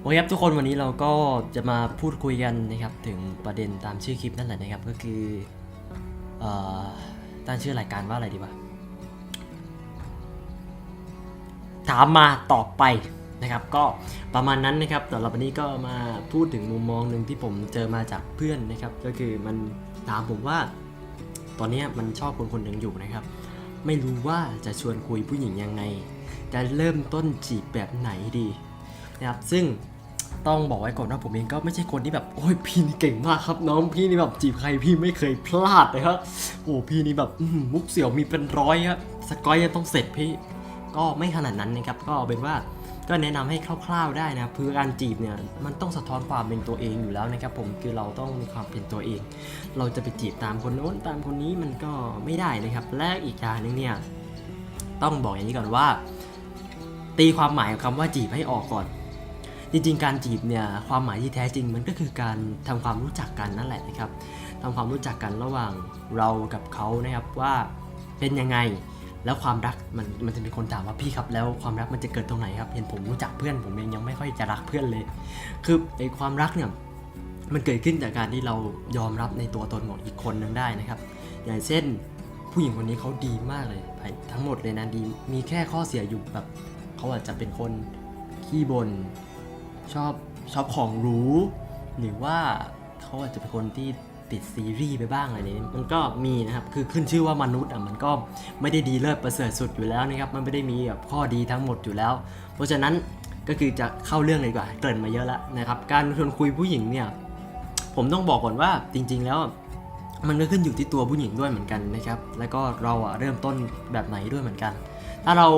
โอเคครับทุกคนวันนี้เราก็จะมาพูดคุยกันนะครับถึงประเด็นตามชื่อคลิปนั่นแหละนะครับก็คือเอ่อตั้งชื่อรายการว่าอะไรดีวะถามมาตอบไปนะครับ ก็ประมาณนั้นนะครับแต่เราวันนี้ก็มาพูดถึงมุมมองหนึ่งที่ผมเจอมาจากเพื่อนนะครับ ก็คือมันถามผมว่า ตอนนี้มันชอบคนคนหนึ่งอยู่นะครับ ไม่รู้ว่าจะชวนคุยผู้หญิงยังไง จะเริ่มต้นจีบแบบไหนดี นะครับซึ่งต้องบอกไว้ก่อนว่าผมเองก็ไม่ใช่คนที่แบบโอ้ยพี่นี่เก่งมากครับ น้องพี่นี่แบบจีบใครพี่ไม่เคยพลาดนะครับโอ้พี่นี่แบบมุกเสี่ยวมีเป็นร้อยครับสกอยยังต้องเสร็จพี่ก็ไม่ขนาดนั้นนะครับก็เป็นว่าก็แนะนำให้คร่าว ๆได้นะครับคือการจีบเนี่ยมันต้องสะท้อนความเป็นตัวเองอยู่แล้วนะครับผมคือเราต้องมีความเป็นตัวเอง เราจะไปจีบตามคนโน้นตามคนนี้มันก็ไม่ได้นะครับ และอีกอย่างหนึงเนี่ยต้องบอกอย่างนี้ก่อนว่า ตีความหมายของคำว่าจีบให้ออกก่อน จริงๆ การจีบเนี่ยความหมายที่แท้จริงมันก็คือการทำความรู้จักกันนั่นแหละนะครับทำความรู้จักกันระหว่างเรากับเขานะครับว่าเป็นยังไงแล้วความรักมันมันจะมีคนถามว่าพี่ครับแล้วความรักมันจะเกิดตรงไหนครับ เห็นผมรู้จักเพื่อนผมเองยังไม่ค่อยจะรักเพื่อนเลย คือไอ้ความรักเนี่ยมันเกิดขึ้นจากการที่เรายอมรับในตัวตนของอีกคนนึงได้นะครับ อย่างเช่น ผู้หญิงคนนี้เขาดีมากเลยไทั้งหมดเลยนะดีมีแค่ข้อเสียอยู่แบบเขาอาจจะเป็นคนขี้บน่น ชอบชอบของหรูหรือว่าเขาอาจจะเป็นคนที่ติดซีรีส์ไปบ้างอะไรนี้มันก็มีนะครับ คือขึ้นชื่อว่ามนุษย์อะมันก็ไม่ได้ดีเลิศประเสริฐสุดอยู่แล้วนะครับ มันไม่ได้มีแบบข้อดีทั้งหมดอยู่แล้ว เพราะฉะนั้นก็คือจะเข้าเรื่องเลยดีกว่า เกริ่นมาเยอะแล้วนะครับ การชวนคุยผู้หญิงเนี่ย ผมต้องบอกก่อนว่าจริง ๆ แล้ว มันก็ขึ้นอยู่ที่ตัวผู้หญิงด้วยเหมือนกันนะครับ แล้วก็เราอะเริ่มต้นแบบไหนด้วยเหมือนกัน ถ้าเรา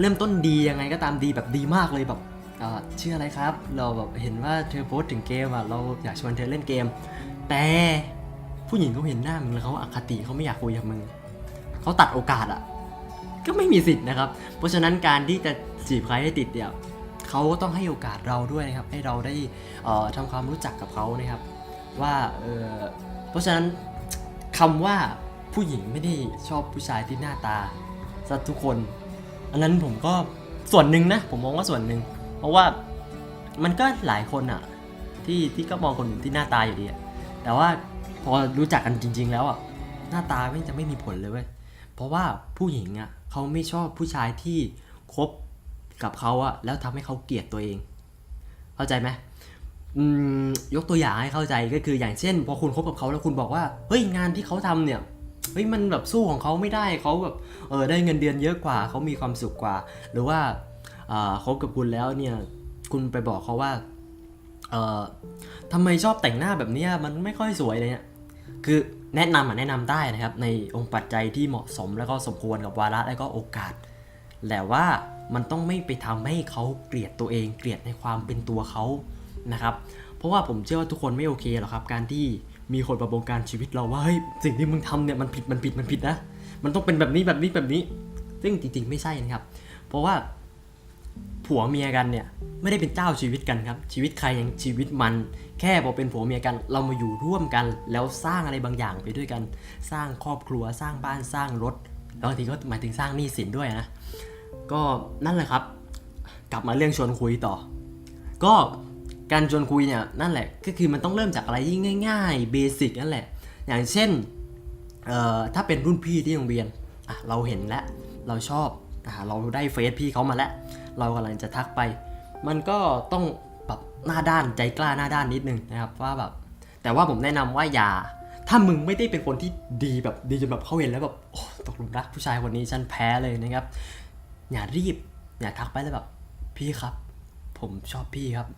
เริ่มต้นดียังไงก็ตามดีแบบดีมากเลยแบบ เอ่อชื่ออะไรครับ เราแบบเห็นว่าเธอโพสต์ถึงเกมอะเราอยากชวนเธอเล่นเกม แต่ผู้หญิงเขาเห็นหน้ามึงแล้วเขาอคติเขาไม่อยากคุยกับมึงเขาตัดโอกาสอะก็ไม่มีสิทธิ์นะครับ เพราะฉะนั้นการที่จะจีบใครให้ติดเนี่ยเขาก็ต้องให้โอกาสเราด้วยนะครับ ให้เราได้เอ่อทำความรู้จักกับเขานะครับ ว่าเออเพราะฉะนั้นคำว่าผู้หญิงไม่ได้ชอบผู้ชายที่หน้าตาซะทุกคน อันนั้นผมก็ส่วนหนึ่งนะ ผมมองว่าส่วนหนึ่ง เพราะว่ามันก็หลายคนอะที่ที่ก็มองคนที่หน้าตาอยู่ดีอะแต่ว่าพอรู้จักกันจริง ๆ แล้วอะหน้าตาไม่จะไม่มีผลเลยเว้ยเพราะว่าผู้หญิงอะเขาไม่ชอบผู้ชายที่คบกับเขาอะแล้วทำให้เขาเกลียดตัวเอง เข้าใจไหมยกตัวอย่างให้เข้าใจก็คืออย่างเช่น พอคุณคบกับเขาแล้วคุณบอกว่าเฮ้ยงานที่เขาทำเนี่ยเฮ้ยมันแบบสู้ของเขาไม่ได้เขาแบบเออได้เงินเดือนเยอะกว่าเขามีความสุขกว่า หรือว่า คบกับคุณแล้วเนี่ยคุณไปบอกเขาว่าเออทำไมชอบแต่งหน้าแบบนี้มันไม่ค่อยสวยเลยเนี่ยคือแนะนำอะแนะนำได้นะครับ ในองค์ปัจจัยที่เหมาะสมแล้วก็สมควรกับวาระและก็โอกาสแต่ว่ามันต้องไม่ไปทำให้เขาเกลียดตัวเองเกลียดในความเป็นตัวเขานะครับ เพราะว่าผมเชื่อว่าทุกคนไม่โอเคหรอกครับ การที่มีคนมาบงการชีวิตเราว่าเฮ้ยสิ่งที่มึงทำเนี่ยมันผิดมันผิดมันผิดนะมันต้องเป็นแบบนี้แบบนี้แบบนี้ ซึ่งจริงๆไม่ใช่นะครับ เพราะว่า ผัวเมียกันเนี่ยไม่ได้เป็นเจ้าชีวิตกันครับ ชีวิตใครยังชีวิตมัน แค่พอเป็นผัวเมียกัน เรามาอยู่ร่วมกัน แล้วสร้างอะไรบางอย่างไปด้วยกัน สร้างครอบครัวสร้างบ้านสร้างรถแล้วบางทีก็หมายถึงสร้างหนี้สินด้วยนะ ก็นั่นแหละครับ กลับมาเรื่องชวนคุยต่อ ก็การชวนคุยเนี่ยนั่นแหละก็คือมันต้องเริ่มจากอะไรที่ง่ายๆเบสิกนั่นแหละ อย่างเช่นถ้าเป็นรุ่นพี่ที่โรงเรียนเราเห็นแล้วเราชอบอเราได้เฟซพี่เขามาแล้ว เรากำลังจะทักไป มันก็ต้องแบบหน้าด้านใจกล้าหน้าด้านนิดนึงนะครับว่าแบบแต่ว่าผมแนะนำว่าอย่า ถ้ามึงไม่ได้เป็นคนที่ดีแบบดีจนแบบเขาเห็นแล้วแบบโอ้ตกหลุมรักผู้ชายคนนี้ฉันแพ้เลยนะครับ อย่ารีบ อย่าทักไปแล้วแบบพี่ครับ ผมชอบพี่ครับ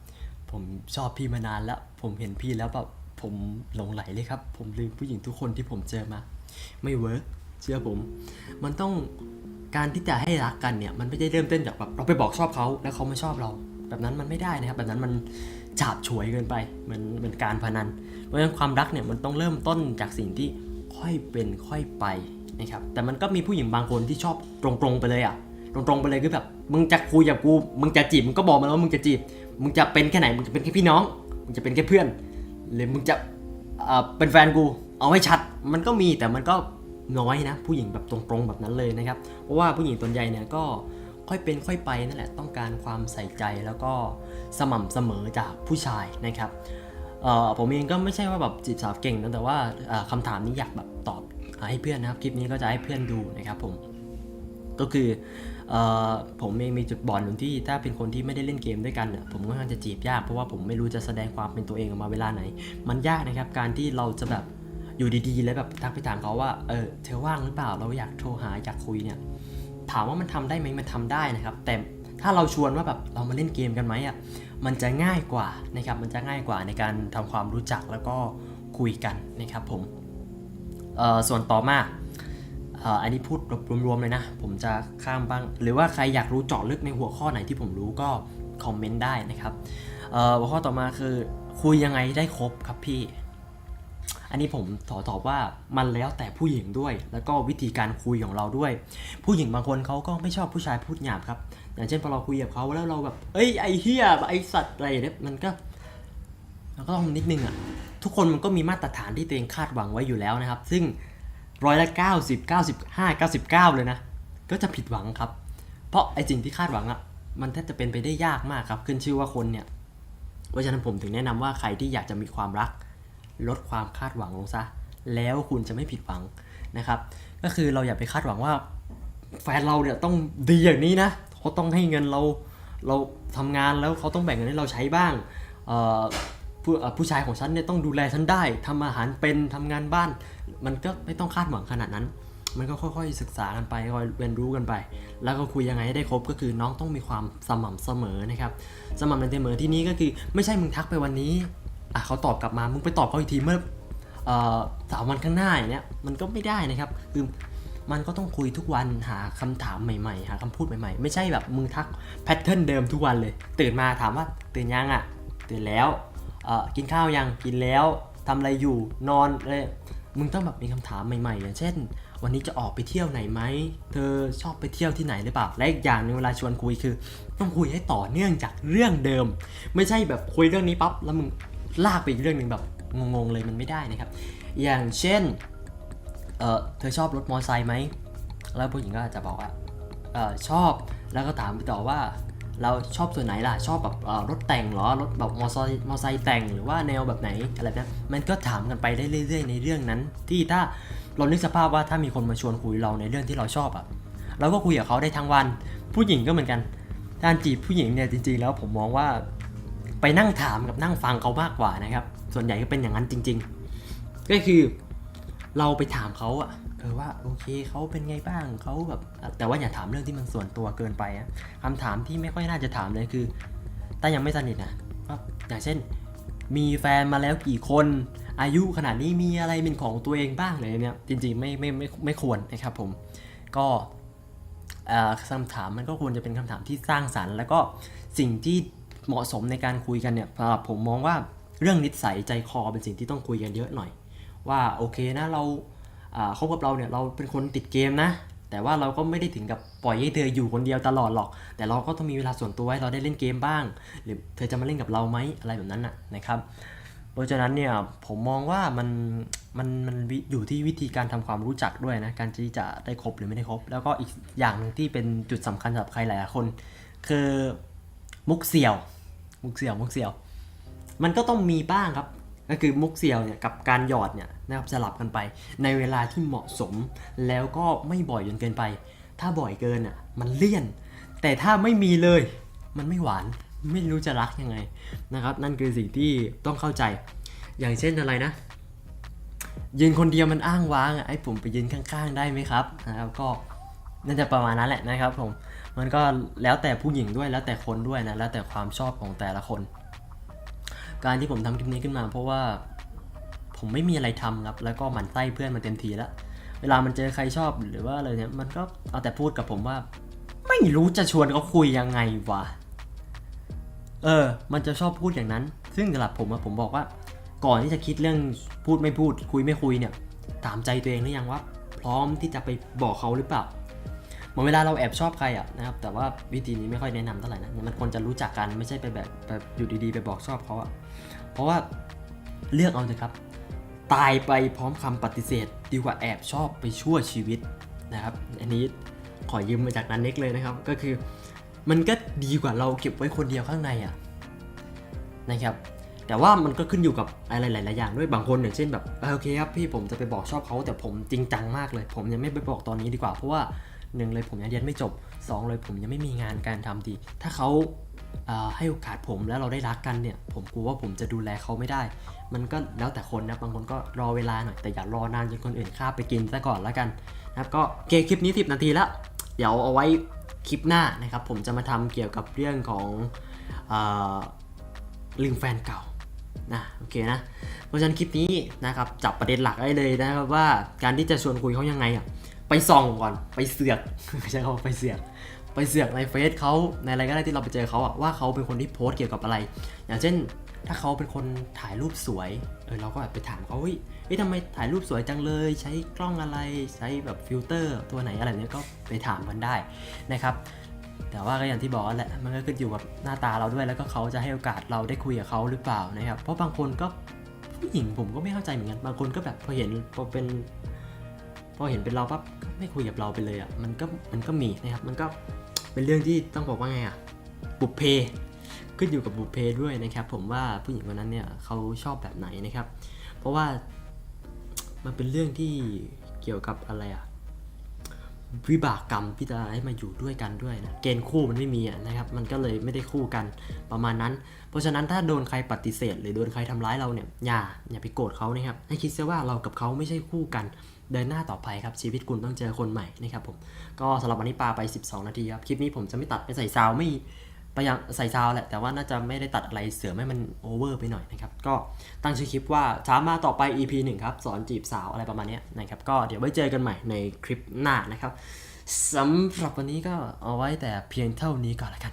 ผมชอบพี่มานานแล้ว ผมเห็นพี่แล้วแบบผมหลงไหลเลยครับ ผมลืมผู้หญิงทุกคนที่ผมเจอมา ไม่เวิร์ก เชื่อผม มันต้องการที่จะให้รักกันเนี่ยมันไม่ได้เริ่มต้นจากแบบเราไปบอกชอบเขาแล้วเขาไม่ชอบเรา แบบนั้นมันไม่ได้นะครับ แบบนั้นมันฉาบฉวยเกินไปมือนเหมือนการพนัน เพราะฉะนั้นความรักเนี่ยมันต้องเริ่มต้นจากสิ่งที่ค่อยเป็นค่อยไปนะครับแต่มันก็มีผู้หญิงบางคนที่ชอบตรงๆไปเลยอะตรงๆไปเลยคือแบบมึงจะคุยกับกูมึงจะจีบมึงก็บอกมาแล้วมึงจะจีบมึงจะเป็นแค่ไหนมึงจะเป็นแค่พี่น้องมึงจะเป็นแค่เพื่อน หรือมึงจะเอ่อเป็นแฟนกูเอาให้ชัด มันก็มีแต่มันก็ น้อยนะผู้หญิงแบบตรงๆแบบนั้นเลยนะครับ เพราะว่าผู้หญิงตัวนใหญ่เนี่ยก็ค่อยเป็นค่อยไปนั่นแหละต้องการความใส่ใจแล้วก็สม่ำเสมอจากผู้ชายนะครับผมเองก็ไม่ใช่ว่าแบบจีบสาวเก่งนะแต่ว่าเอ่อคำถามนี้อยากแบบตอบให้เพื่อนนะครับคลิปนี้ก็จะให้เพื่อนดูนะครับผมก็คือออผมเองมีจุดบอดหนึ่งที่ถ้าเป็นคนที่ไม่ได้เล่นเกมด้วยกันเนี่ยผมก็ค่อนข้างจะจีบยากเพราะว่าผมไม่รู้จะแสดงความเป็นตัวเองออกมาเวลาไหน มันยากนะครับการที่เราจะแบบ อยู่ดีๆ แล้วแบบทักไปถามเขาว่า เออ เธอว่างหรือเปล่า เราอยากโทรหาอยากคุยเนี่ย ถามว่ามันทำได้ไหมมันทำได้นะครับ แต่ถ้าเราชวนว่าแบบเรามาเล่นเกมกันไหมอะ มันจะง่ายกว่านะครับ มันจะง่ายกว่าในการทำความรู้จักแล้วก็คุยกันนะครับผมเออส่วนต่อมาเอออันนี้พูดรวมๆเลยนะ ผมจะข้ามบ้าง หรือว่าใครอยากรู้เจาะลึกในหัวข้อไหนที่ผมรู้ก็คอมเมนต์ได้นะครับเออหัวข้อต่อมาคือคุยยังไงได้ครบครับพี่ อันนี้ผมขอตอบว่ามันแล้วแต่ผู้หญิงด้วย แล้วก็วิธีการคุยของเราด้วย ผู้หญิงบางคนเขาก็ไม่ชอบผู้ชายพูดหยาบครับ อย่างเช่นพอเราคุยกับเขาแล้วเราแบบเอ้ยไอเฮียไอสัตว์อะไรเนี่ยมันก็มันก็ต้องนิดนึงอะทุกคนมันก็มีมาตรฐานที่ตัวเองคาดหวังไว้อยู่แล้วนะครับ ซึ่งร้อยละ90 95 99เลยนะ ก็จะผิดหวังครับ เพราะไอสิ่งที่คาดหวังอะมันแทบจะเป็นไปได้ยากมากครับ ขึ้นชื่อว่าคนเนี่ย เพราะฉะนั้นผมถึงแนะนำว่าใครที่อยากจะมีความรัก ลดความคาดหวังลงซะ แล้วคุณจะไม่ผิดหวังนะครับ ก็คือเราอย่าไปคาดหวังว่าแฟนเราเนี่ยต้องดีอย่างนี้นะเขาต้องให้เงินเราเราทำงานแล้วเขาต้องแบ่งเงินให้เราใช้บ้างเอ่อผู้เอ่อผู้ชายของฉันเนี่ยต้องดูแลฉันได้ทำอาหารเป็นทำงานบ้าน มันก็ไม่ต้องคาดหวังขนาดนั้น มันก็ค่อยๆศึกษากันไปค่อยเรียนรู้กันไป แล้วก็คุยยังไงให้ได้ครบก็คือน้องต้องมีความสม่ำเสมอนะครับ สม่ำเสมอที่นี้ก็คือไม่ใช่มึงทักไปวันนี้ อะเขาตอบกลับมา มึงไปตอบเขาอีกทีเมื่อสามวันข้างหน้าอย่างเนี้ยมันก็ไม่ได้นะครับคือมันก็ต้องคุยทุกวันหาคำถามใหม่ๆ หาคำพูดใหม่ๆ ไม่ใช่แบบมึงทักแพทเทิร์นเดิมทุกวันเลย ตื่นมาถามว่าตื่นยังอะ ตื่นแล้วกินข้าวยังกินแล้วทำอะไรอยู่นอนอะไรมึงต้องแบบมีคำถามใหม่ๆ อย่างเช่น วันนี้จะออกไปเที่ยวไหนไหมเธอชอบไปเที่ยวที่ไหนหรือเปล่าและอีกอย่างหนึงเวลาชวนคุยคือ ต้องคุยให้ต่อเนื่องจากเรื่องเดิม ไม่ใช่แบบคุยเรื่องนี้ปั๊บแล้วมึง ลากไปอีกเรื่องหนึ่งแบบงงๆเลยมันไม่ได้นะครับ อย่างเช่น เออเธอชอบรถมอเตอร์ไซค์ไหม แล้วผู้หญิงก็อาจจะบอกว่า เออชอบ แล้วก็ถามไปต่อว่า เราชอบส่วนไหนล่ะ ชอบแบบรถแต่งหรอ รถแบบมอเตอร์ไซค์มอไซค์แต่งหรือว่าแนวแบบไหนอะไรนั้นมันก็ถามกันไปได้เรื่อย ๆ ในเรื่องนั้น ที่ถ้าเรานึกสภาพว่าถ้ามีคนมาชวนคุยเราในเรื่องที่เราชอบอะเราก็คุยกับเขาได้ทั้งวัน ผู้หญิงก็เหมือนกันการจีบผู้หญิงเนี่ยจริงๆแล้วผมมองว่า ไปนั่งถามกับนั่งฟังเขามากกว่านะครับ ส่วนใหญ่ก็เป็นอย่างนั้นจริง ๆ ก็คือเราไปถามเขาอะเออว่าโอเคเขาเป็นไงบ้างเขาแบบแต่ว่าอย่าถามเรื่องที่มันส่วนตัวเกินไปอะคำถามที่ไม่ค่อยน่าจะถามเลยคือถ้ายังไม่สนิทนะว่าอย่างเช่น มีแฟนมาแล้วกี่คน อายุขนาดนี้มีอะไรเป็นของตัวเองบ้างอะไรเนี่ยจริงๆไม่ไม่ไม่ไม่ควรนะครับผมก็คำถามมันก็ควรจะเป็นคำถามที่สร้างสรรค์ แล้วก็สิ่งที่ เหมาะสมในการคุยกันเนี่ยสำหรับผมมองว่าเรื่องนิสัยใจคอเป็นสิ่งที่ต้องคุยกันเยอะหน่อย ว่าโอเคนะเราคบกับเราเนี่ยเราเป็นคนติดเกมนะ แต่ว่าเราก็ไม่ได้ถึงกับปล่อยให้เธออยู่คนเดียวตลอดหรอก แต่เราก็ต้องมีเวลาส่วนตัวให้เราได้เล่นเกมบ้าง หรือเธอจะมาเล่นกับเราไหมอะไรแบบนั้นน่ะนะครับเพราะฉะนั้นเนี่ยผมมองว่ามันมันมันอยู่ที่วิธีการทำความรู้จักด้วยนะการที่จะได้ครบหรือไม่ได้ครบแล้วก็อีกอย่างหนึ่งที่เป็นจุดสำคัญสำหรับใครหลายคน คือ มุกเสี่ยว มุกเสี่ยวมุกเสี่ยว มันก็ต้องมีบ้างครับ ก็คือมุกเสี่ยวเนี่ยกับการหยอดเนี่ยนะครับสลับกันไป ในเวลาที่เหมาะสม แล้วก็ไม่บ่อยจนเกินไป ถ้าบ่อยเกินอะมันเลี่ยน แต่ถ้าไม่มีเลย มันไม่หวานไม่รู้จะรักยังไงนะครับ นั่นคือสิ่งที่ต้องเข้าใจ อย่างเช่นอะไรนะยืนคนเดียวมันอ้างว้างอะไอ้ผมไปยืนข้างๆ ได้ไหมครับนะครับก็ น่าจะประมาณนั้นแหละนะครับผม มันก็แล้วแต่ผู้หญิงด้วยแล้วแต่คนด้วยนะแล้วแต่ความชอบของแต่ละคน การที่ผมทำคลิปนี้ขึ้นมาเพราะว่าผมไม่มีอะไรทำครับ แล้วก็หมั่นไส้เพื่อนมาเต็มทีแล้ว เวลามันเจอใครชอบหรือว่าอะไรเนี่ยมันก็เอาแต่พูดกับผมว่า ไม่รู้จะชวนเขาคุยยังไงวะเออ มันจะชอบพูดอย่างนั้น ซึ่งสำหรับผมอะผมบอกว่า ก่อนที่จะคิดเรื่องพูดไม่พูด คุยไม่คุยเนี่ย ถามใจตัวเองหรือยังว่า พร้อมที่จะไปบอกเขาหรือเปล่า เหมือนเวลาเราแอบชอบใครอะนะครับแต่ว่าวิธีนี้ไม่ค่อยแนะนำเท่าไหร่นะมันควรจะรู้จักกันไม่ใช่ไปแบบแบบอยู่ดีๆ ไปบอกชอบเขาอะเพราะว่าเลือกเอาเถอะครับ ตายไปพร้อมคำปฏิเสธ ดีกว่าแอบชอบไปชั่วชีวิตนะครับอันนี้ขอยืมมาจากนันเน็กเลยนะครับ ก็คือมันก็ดีกว่าเราเก็บไว้คนเดียวข้างในอะนะครับแต่ว่ามันก็ขึ้นอยู่กับอะไรหลาย ๆ อย่างด้วยบางคนอย่างเช่นแบบเออโอเคครับพี่ผมจะไปบอกชอบเขาแต่ผมจริงจังมากเลย ผมยังไม่ไปบอกตอนนี้ดีกว่า เพราะว่า หนึ่งเลยผมยังเรียนไม่จบสองเลยผมยังไม่มีงานการทำดี ถ้าเขาเอ่อให้โอกาสผมแล้วเราได้รักกันเนี่ย ผมกลัวว่าผมจะดูแลเขาไม่ได้ มันก็แล้วแต่คนนะบางคนก็รอเวลาหน่อยแต่อย่ารอนานจนคนอื่นข้าไปกินซะก่อนแล้วกันนะครับก็โอเคคลิปนี้ 10 นาทีแล้ว เดี๋ยวเอาไว้คลิปหน้านะครับ ผมจะมาทำเกี่ยวกับเรื่องของลืมแฟนเก่านะโอเคนะเพราะฉะนั้นคลิปนี้นะครับจับประเด็นหลักได้เลยนะครับว่าการที่จะชวนคุยเขายังไงอะ ไปส่องก่อนไปเสือกใช่เขาไปเสือก ไปเสือกในเฟซเขาในอะไรก็ได้ที่เราไปเจอเขาอะว่าเขาเป็นคนที่โพสต์เกี่ยวกับอะไร อย่างเช่น ถ้าเขาเป็นคนถ่ายรูปสวยเออเราก็แบบไปถามเขาเฮ้ยเฮ้ยทำไมถ่ายรูปสวยจังเลย ใช้กล้องอะไรใช้แบบฟิลเตอร์ ตัวไหนอะไรเนี้ยก็ไปถามกันได้นะครับแต่ว่าก็อย่างที่บอกแหละมันก็ขึ้นอยู่กับหน้าตาเราด้วยแล้วก็เขาจะให้โอกาสเราได้คุยกับเขาหรือเปล่านะครับเพราะบางคนก็ผู้หญิงผมก็ไม่เข้าใจเหมือนกันบางคนก็แบบพอเห็นพอเป็น อเห็นเป็นเราปั๊บก็ไม่คุยกับเราไปเลยอะมันก็มันก็มีนะครับมันก็เป็นเรื่องที่ต้องบอกว่าไงอะบุพเพขึ้นอยู่กับบุพเพด้วยนะครับ ผมว่าผู้หญิงคนนั้นเนี่ยเขาชอบแบบไหนนะครับ เพราะว่ามันเป็นเรื่องที่เกี่ยวกับอะไรอะวิบากกรรมที่จะให้มาอยู่ด้วยกันด้วยนะเกณฑ์คู่มันไม่มีอะนะครับ มันก็เลยไม่ได้คู่กันประมาณนั้น เพราะฉะนั้นถ้าโดนใครปฏิเสธ หรือโดนใครทำร้ายเราเนี่ยอย่าอย่าไปโกรธเขานะครับให้คิดซะว่าเรากับเขาไม่ใช่คู่กัน เดินหน้าต่อไปครับ ชีวิตคุณต้องเจอคนใหม่นะครับผมก็สำหรับวันนี้ปาไป 12 นาทีครับ คลิปนี้ผมจะไม่ตัดไปใส่ซาวไม่พยายามใส่ซาวแหละแต่ว่าน่าจะไม่ได้ตัดอะไรเสือไม่ให้มันโอเวอร์ไปหน่อยนะครับ ก็ตั้งชื่อคลิปว่าช้ามาต่อไป EP 1 ครับ สอนจีบสาวอะไรประมาณนี้นะครับ ก็เดี๋ยวไว้เจอกันใหม่ในคลิปหน้านะครับสำหรับวันนี้ก็เอาไว้แต่เพียงเท่านี้ก่อนละกัน